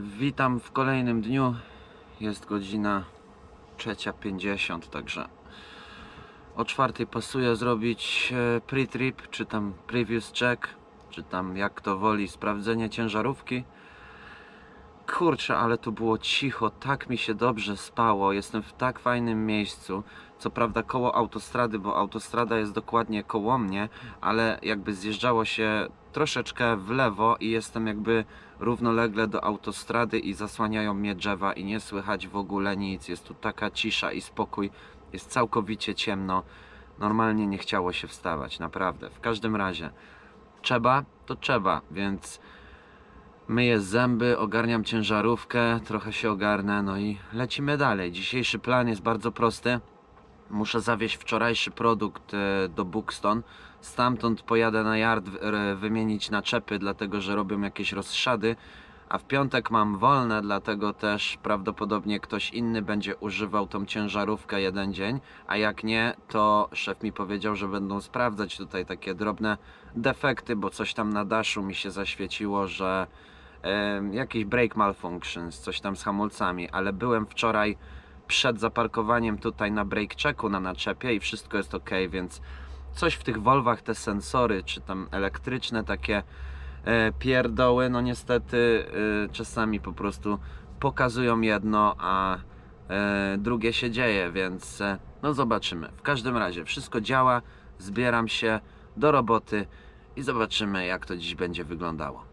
Witam w kolejnym dniu. Jest godzina 3.50, także o czwartej pasuje zrobić e, pre-trip, czy tam previous check, czy tam jak to woli, sprawdzenie ciężarówki. Kurczę, ale tu było cicho, tak mi się dobrze spało. Jestem w tak fajnym miejscu. Co prawda koło autostrady, bo autostrada jest dokładnie koło mnie, ale jakby zjeżdżało się troszeczkę w lewo i jestem jakby równolegle do autostrady i zasłaniają mnie drzewa i nie słychać w ogóle nic. Jest tu taka cisza i spokój. Jest całkowicie ciemno. Normalnie nie chciało się wstawać, naprawdę. W każdym razie, trzeba, to trzeba, więc myję zęby, ogarniam ciężarówkę, trochę się ogarnę, no i lecimy dalej. Dzisiejszy plan jest bardzo prosty. Muszę zawieźć wczorajszy produkt e, do Buxton. Stamtąd pojadę na yard wymienić naczepy, dlatego że robią jakieś rozszady. A w piątek mam wolne, dlatego też prawdopodobnie ktoś inny będzie używał tą ciężarówkę jeden dzień. A jak nie, to szef mi powiedział, że będą sprawdzać tutaj takie drobne defekty, bo coś tam na daszu mi się zaświeciło, że e, jakiś brake malfunctions, coś tam z hamulcami, ale byłem wczoraj przed zaparkowaniem tutaj na brake checku na naczepie i wszystko jest ok, więc coś w tych Volvach, te sensory, czy tam elektryczne takie e, pierdoły, no niestety e, czasami po prostu pokazują jedno, a e, drugie się dzieje, więc no zobaczymy. W każdym razie wszystko działa, zbieram się do roboty i zobaczymy jak to dziś będzie wyglądało.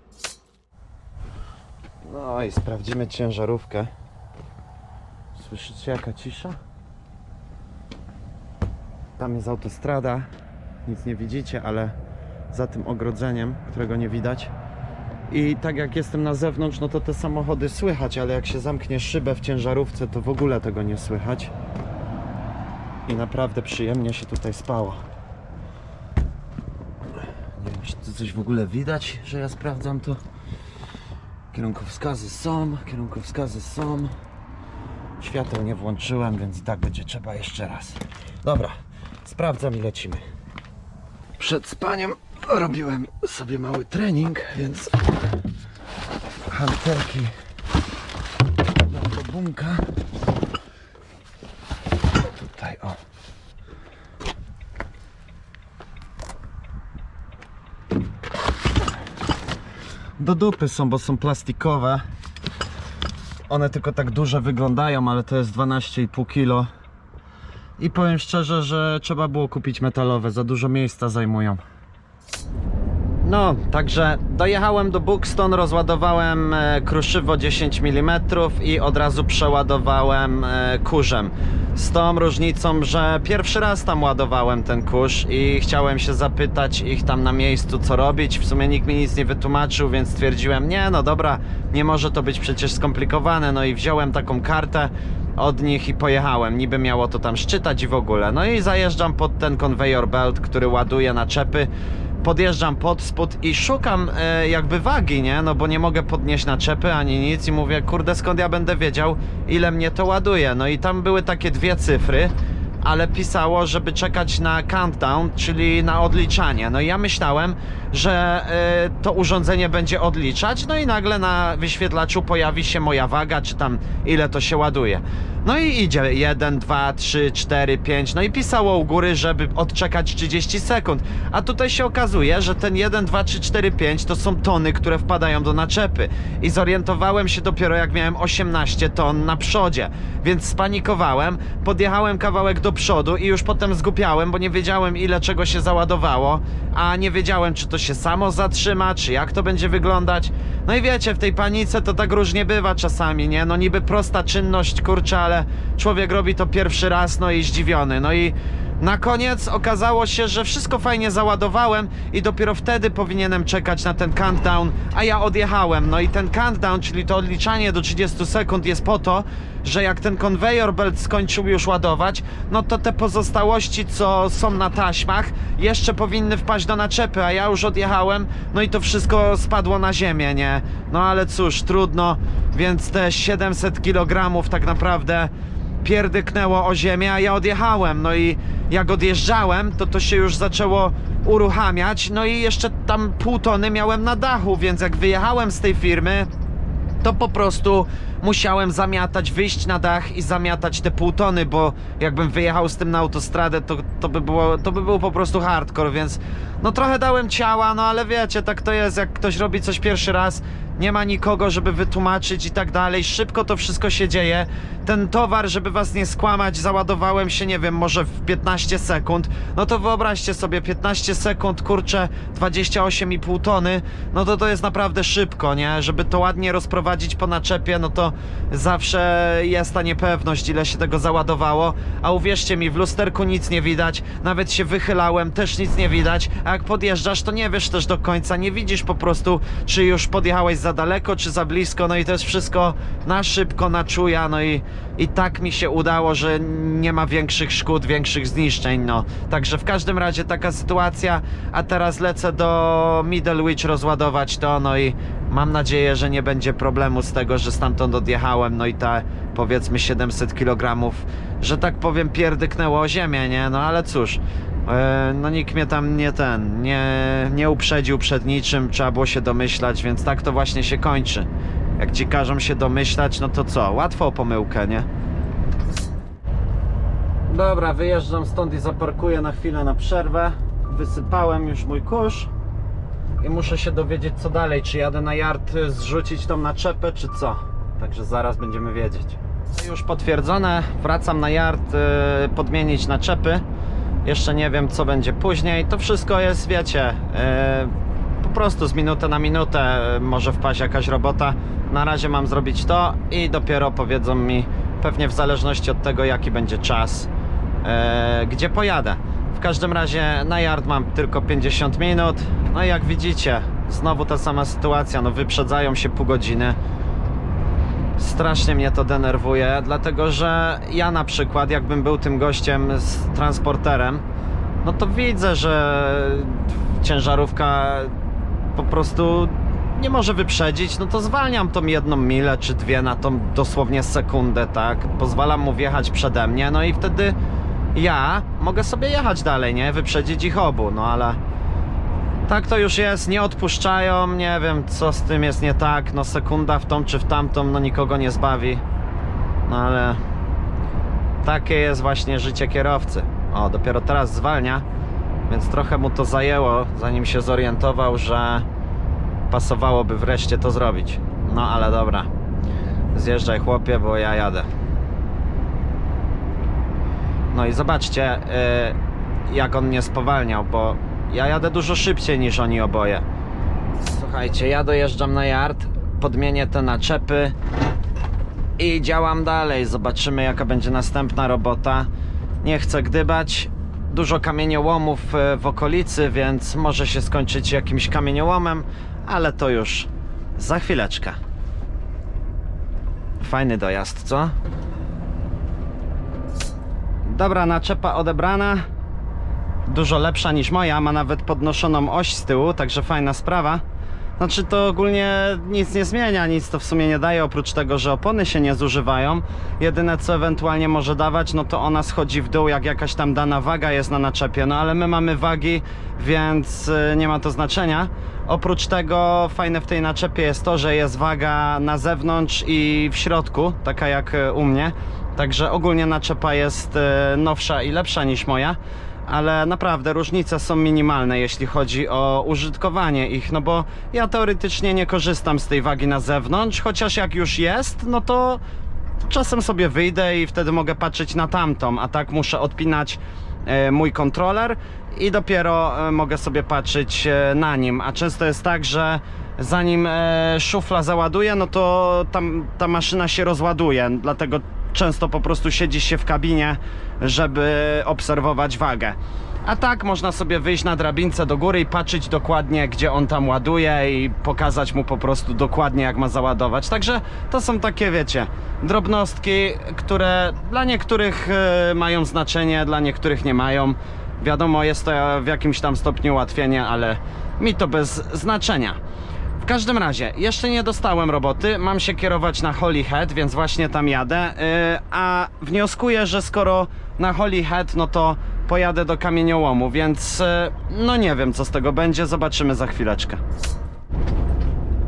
No i sprawdzimy ciężarówkę. Słyszycie jaka cisza? Tam jest autostrada, nic nie widzicie, ale za tym ogrodzeniem, którego nie widać. I tak jak jestem na zewnątrz, no to te samochody słychać, ale jak się zamknie szybę w ciężarówce, to w ogóle tego nie słychać. I naprawdę przyjemnie się tutaj spało. Nie wiem, czy tu coś w ogóle widać, że ja sprawdzam to. Kierunkowskazy są, kierunkowskazy są. Świateł nie włączyłem, więc i tak będzie trzeba jeszcze raz. Dobra, sprawdzam i lecimy. Przed spaniem robiłem sobie mały trening, więc hantelki do bunka. Tutaj o. Do dupy są, bo są plastikowe. One tylko tak duże wyglądają, ale to jest 12,5 kg. I powiem szczerze, że trzeba było kupić metalowe, za dużo miejsca zajmują. No, także dojechałem do Buxton, rozładowałem e, kruszywo 10 mm i od razu przeładowałem e, kurzem. Z tą różnicą, że pierwszy raz tam ładowałem ten kurz i chciałem się zapytać ich tam na miejscu co robić. W sumie nikt mi nic nie wytłumaczył, więc stwierdziłem, nie no dobra, nie może to być przecież skomplikowane. No i wziąłem taką kartę od nich i pojechałem. Niby miało to tam szczytać i w ogóle. No i zajeżdżam pod ten conveyor belt, który ładuje naczepy podjeżdżam pod spód i szukam e, jakby wagi, nie? No bo nie mogę podnieść naczepy ani nic i mówię, kurde, skąd ja będę wiedział, ile mnie to ładuje. No i tam były takie dwie cyfry, ale pisało, żeby czekać na countdown, czyli na odliczanie. No i ja myślałem, że e, to urządzenie będzie odliczać, no i nagle na wyświetlaczu pojawi się moja waga, czy tam ile to się ładuje. No i idzie 1, 2, 3, 4, 5. No i pisało u góry, żeby odczekać 30 sekund. A tutaj się okazuje, że ten 1, 2, 3, 4, 5 to są tony, które wpadają do naczepy. I zorientowałem się dopiero jak miałem 18 ton na przodzie. Więc spanikowałem, podjechałem kawałek do przodu i już potem zgupiałem, bo nie wiedziałem ile czego się załadowało, a nie wiedziałem czy to się samo zatrzyma, czy jak to będzie wyglądać. No i wiecie, w tej panice to tak różnie bywa czasami, nie? No niby prosta czynność, kurczę, ale człowiek robi to pierwszy raz, no i zdziwiony. No i na koniec okazało się, że wszystko fajnie załadowałem i dopiero wtedy powinienem czekać na ten countdown, a ja odjechałem. No i ten countdown, czyli to odliczanie do 30 sekund jest po to, że jak ten conveyor belt skończył już ładować, no to te pozostałości, co są na taśmach, jeszcze powinny wpaść do naczepy, a ja już odjechałem, no i to wszystko spadło na ziemię, nie? No ale cóż, trudno, więc te 700 kg tak naprawdę pierdyknęło o ziemię, a ja odjechałem. No i jak odjeżdżałem, to to się już zaczęło uruchamiać. No i jeszcze tam pół tony miałem na dachu, więc jak wyjechałem z tej firmy, to po prostu musiałem zamiatać, wyjść na dach i zamiatać te pół tony, bo jakbym wyjechał z tym na autostradę, to, to, by było, to by był po prostu hardcore, więc no trochę dałem ciała, no ale wiecie, tak to jest, jak ktoś robi coś pierwszy raz, nie ma nikogo, żeby wytłumaczyć i tak dalej, szybko to wszystko się dzieje. Ten towar, żeby was nie skłamać, załadowałem się, nie wiem, może w 15 sekund, no to wyobraźcie sobie, 15 sekund, kurczę, 28,5 tony, no to to jest naprawdę szybko, nie? Żeby to ładnie rozprowadzić po naczepie, no to zawsze jest ta niepewność, ile się tego załadowało, a uwierzcie mi, w lusterku nic nie widać, nawet się wychylałem, też nic nie widać, a jak podjeżdżasz, to nie wiesz też do końca, nie widzisz po prostu, czy już podjechałeś za daleko, czy za blisko, no i to jest wszystko na szybko, na czuja, no i, i tak mi się udało, że nie ma większych szkód, większych zniszczeń, no. Także w każdym razie taka sytuacja, a teraz lecę do Middlewich rozładować to, no i mam nadzieję, że nie będzie problemu z tego, że stamtąd odjechałem, no i ta powiedzmy 700 kg, że tak powiem pierdyknęło o ziemię, nie? No ale cóż, e, no nikt mnie tam nie ten, nie, nie uprzedził przed niczym, trzeba było się domyślać, więc tak to właśnie się kończy. Jak ci każą się domyślać, no to co? Łatwo o pomyłkę, nie? Dobra, wyjeżdżam stąd i zaparkuję na chwilę na przerwę. Wysypałem już mój kurz i muszę się dowiedzieć co dalej, czy jadę na yard y, zrzucić tą naczepę, czy co. Także zaraz będziemy wiedzieć. Już potwierdzone, wracam na yard y, podmienić naczepy. Jeszcze nie wiem co będzie później. To wszystko jest, wiecie, y, po prostu z minuty na minutę może wpaść jakaś robota. Na razie mam zrobić to i dopiero powiedzą mi, pewnie w zależności od tego jaki będzie czas, gdzie pojadę. Każdym razie na yard mam tylko 50 minut. No i jak widzicie, znowu ta sama sytuacja, no wyprzedzają się pół godziny. Strasznie mnie to denerwuje, dlatego że ja na przykład, jakbym był tym gościem z transporterem, no to widzę, że ciężarówka po prostu nie może wyprzedzić, no to zwalniam tą jedną milę czy dwie na tą dosłownie sekundę, tak? Pozwalam mu wjechać przede mnie, no i wtedy ja mogę sobie jechać dalej, nie? Wyprzedzić ich obu, no ale tak to już jest, nie odpuszczają, nie wiem co z tym jest nie tak, no sekunda w tą czy w tamtą, no nikogo nie zbawi, no ale takie jest właśnie życie kierowcy. O, dopiero teraz zwalnia, więc trochę mu to zajęło, zanim się zorientował, że pasowałoby wreszcie to zrobić. No ale dobra. Zjeżdżaj chłopie, bo ja jadę. No i zobaczcie, yy, jak on mnie spowalniał, bo ja jadę dużo szybciej niż oni oboje. Słuchajcie, ja dojeżdżam na yard, podmienię te naczepy i działam dalej. Zobaczymy, jaka będzie następna robota. Nie chcę gdybać. Dużo kamieniołomów e, w okolicy, więc może się skończyć jakimś kamieniołomem, ale to już za chwileczkę. Fajny dojazd, co? Dobra, naczepa odebrana. Dużo lepsza niż moja, ma nawet podnoszoną oś z tyłu, także fajna sprawa. Znaczy to ogólnie nic nie zmienia, nic to w sumie nie daje, oprócz tego, że opony się nie zużywają. Jedyne co ewentualnie może dawać, no to ona schodzi w dół, jak jakaś tam dana waga jest na naczepie. No ale my mamy wagi, więc y, nie ma to znaczenia. Oprócz tego fajne w tej naczepie jest to, że jest waga na zewnątrz i w środku, taka jak y, u mnie. Także ogólnie naczepa jest y, nowsza i lepsza niż moja ale naprawdę różnice są minimalne, jeśli chodzi o użytkowanie ich, no bo ja teoretycznie nie korzystam z tej wagi na zewnątrz, chociaż jak już jest, no to czasem sobie wyjdę i wtedy mogę patrzeć na tamtą, a tak muszę odpinać e, mój kontroler i dopiero e, mogę sobie patrzeć e, na nim, a często jest tak, że zanim e, szufla załaduje, no to tam ta maszyna się rozładuje, dlatego często po prostu siedzi się w kabinie, żeby obserwować wagę. A tak można sobie wyjść na drabince do góry i patrzeć dokładnie, gdzie on tam ładuje i pokazać mu po prostu dokładnie, jak ma załadować. Także to są takie, wiecie, drobnostki, które dla niektórych e, mają znaczenie, dla niektórych nie mają. Wiadomo, jest to w jakimś tam stopniu ułatwienie, ale mi to bez znaczenia. W każdym razie, jeszcze nie dostałem roboty, mam się kierować na Holyhead, więc właśnie tam jadę, yy, a wnioskuję, że skoro na Holyhead, no to pojadę do kamieniołomu, więc yy, no nie wiem co z tego będzie, zobaczymy za chwileczkę.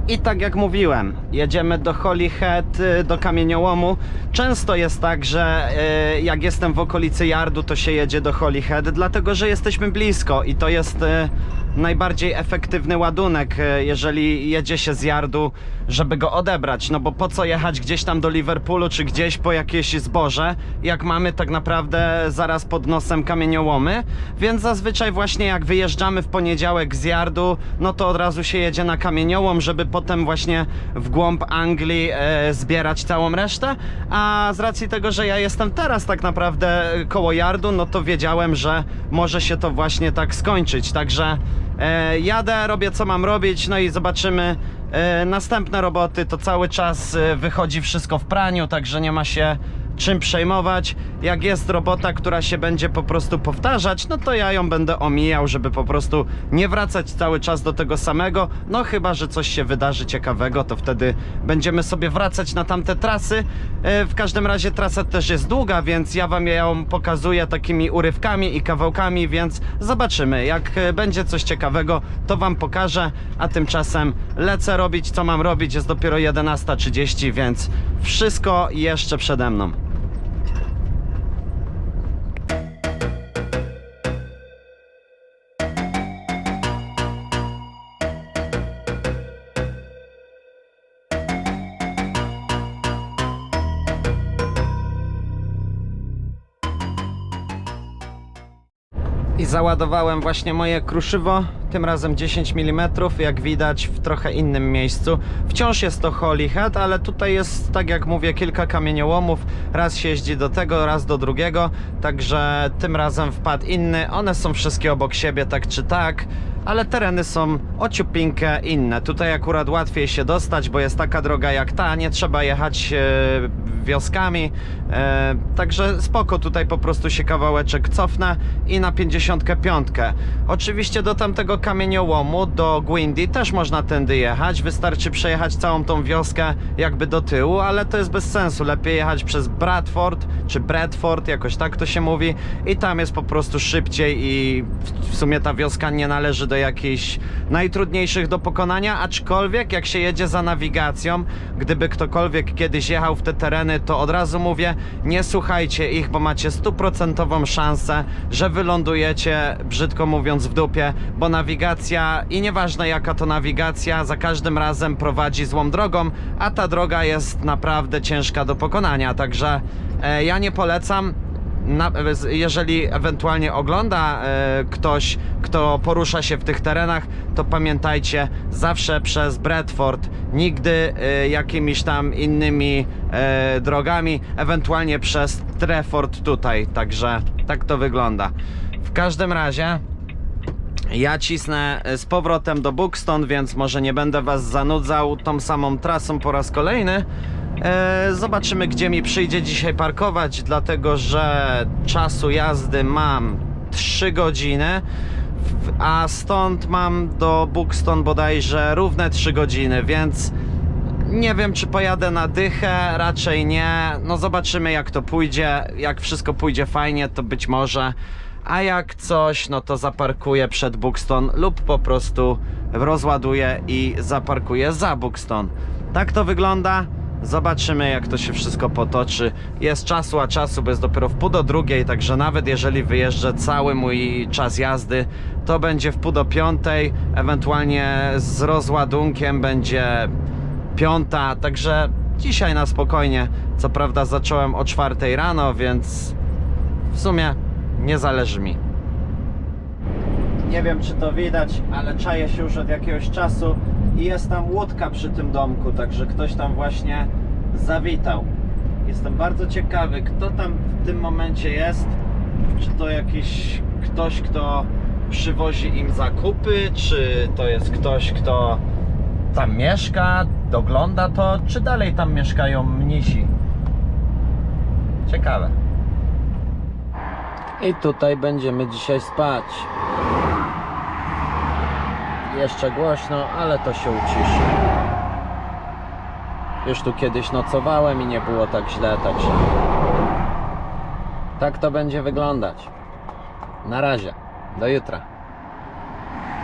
I tak jak mówiłem, jedziemy do Holyhead, y, do kamieniołomu. Często jest tak, że y, jak jestem w okolicy Yardu, to się jedzie do Holyhead, dlatego że jesteśmy blisko i to jest y, najbardziej efektywny ładunek, y, jeżeli jedzie się z Yardu, żeby go odebrać. No bo po co jechać gdzieś tam do Liverpoolu, czy gdzieś po jakieś zboże, jak mamy tak naprawdę zaraz pod nosem kamieniołomy. Więc zazwyczaj właśnie jak wyjeżdżamy w poniedziałek z Yardu, no to od razu się jedzie na kamieniołom, żeby potem właśnie w głąb Anglii e, zbierać całą resztę. A z racji tego, że ja jestem teraz tak naprawdę koło Yardu, no to wiedziałem, że może się to właśnie tak skończyć. Także e, jadę, robię co mam robić, no i zobaczymy e, następne roboty. To cały czas e, wychodzi wszystko w praniu, także nie ma się czym przejmować. Jak jest robota, która się będzie po prostu powtarzać, no to ja ją będę omijał, żeby po prostu nie wracać cały czas do tego samego. No chyba, że coś się wydarzy ciekawego, to wtedy będziemy sobie wracać na tamte trasy. E, W każdym razie trasa też jest długa, więc ja wam ją pokazuję takimi urywkami i kawałkami, więc zobaczymy. Jak e, będzie coś ciekawego, to wam pokażę, a tymczasem lecę robić, co mam robić. Jest dopiero 11.30, więc wszystko jeszcze przede mną. Załadowałem właśnie moje kruszywo, tym razem 10 mm, jak widać w trochę innym miejscu. Wciąż jest to Holyhead, ale tutaj jest, tak jak mówię, kilka kamieniołomów. Raz się jeździ do tego, raz do drugiego, także tym razem wpadł inny. One są wszystkie obok siebie, tak czy tak. Ale tereny są ociupinkę inne. Tutaj akurat łatwiej się dostać, bo jest taka droga jak ta, nie trzeba jechać e, wioskami. E, także spoko, tutaj po prostu się kawałeczek cofnę i na 55. Oczywiście do tamtego kamieniołomu, do Gwindy też można tędy jechać. Wystarczy przejechać całą tą wioskę jakby do tyłu, ale to jest bez sensu. Lepiej jechać przez Bradford czy Bradford, jakoś tak to się mówi. I tam jest po prostu szybciej i w- w sumie ta wioska nie należy do jakichś najtrudniejszych do pokonania, aczkolwiek jak się jedzie za nawigacją, gdyby ktokolwiek kiedyś jechał w te tereny, to od razu mówię, nie słuchajcie ich, bo macie stuprocentową szansę, że wylądujecie, brzydko mówiąc, w dupie, bo nawigacja i nieważne jaka to nawigacja, za każdym razem prowadzi złą drogą, a ta droga jest naprawdę ciężka do pokonania, także e, ja nie polecam na, jeżeli ewentualnie ogląda e, ktoś, kto porusza się w tych terenach, to pamiętajcie, zawsze przez Bradford, nigdy e, jakimiś tam innymi e, drogami, ewentualnie przez Trefford tutaj, także tak to wygląda. W każdym razie ja cisnę z powrotem do Buxton, więc może nie będę was zanudzał tą samą trasą po raz kolejny. E, zobaczymy, gdzie mi przyjdzie dzisiaj parkować, dlatego że czasu jazdy mam 3 godziny, a stąd mam do Buxton bodajże równe 3 godziny, więc nie wiem, czy pojadę na dychę, raczej nie. No zobaczymy, jak to pójdzie. Jak wszystko pójdzie fajnie, to być może. A jak coś, no to zaparkuję przed Buxton lub po prostu rozładuję i zaparkuję za Buxton. Tak to wygląda. Zobaczymy, jak to się wszystko potoczy. Jest czasu, a czasu, bo jest dopiero w pół do drugiej, także nawet jeżeli wyjeżdżę cały mój czas jazdy, to będzie w pół do piątej, ewentualnie z rozładunkiem będzie piąta, także dzisiaj na spokojnie. Co prawda zacząłem o czwartej rano, więc w sumie nie zależy mi. Nie wiem czy to widać, ale czaję się już od jakiegoś czasu i jest tam łódka przy tym domku, także ktoś tam właśnie zawitał. Jestem bardzo ciekawy, kto tam w tym momencie jest. Czy to jakiś ktoś, kto przywozi im zakupy, czy to jest ktoś, kto tam mieszka, dogląda to, czy dalej tam mieszkają mnisi? Ciekawe. I tutaj będziemy dzisiaj spać. Jeszcze głośno, ale to się uciszy. Już tu kiedyś nocowałem i nie było tak źle, także tak to będzie wyglądać. Na razie, do jutra.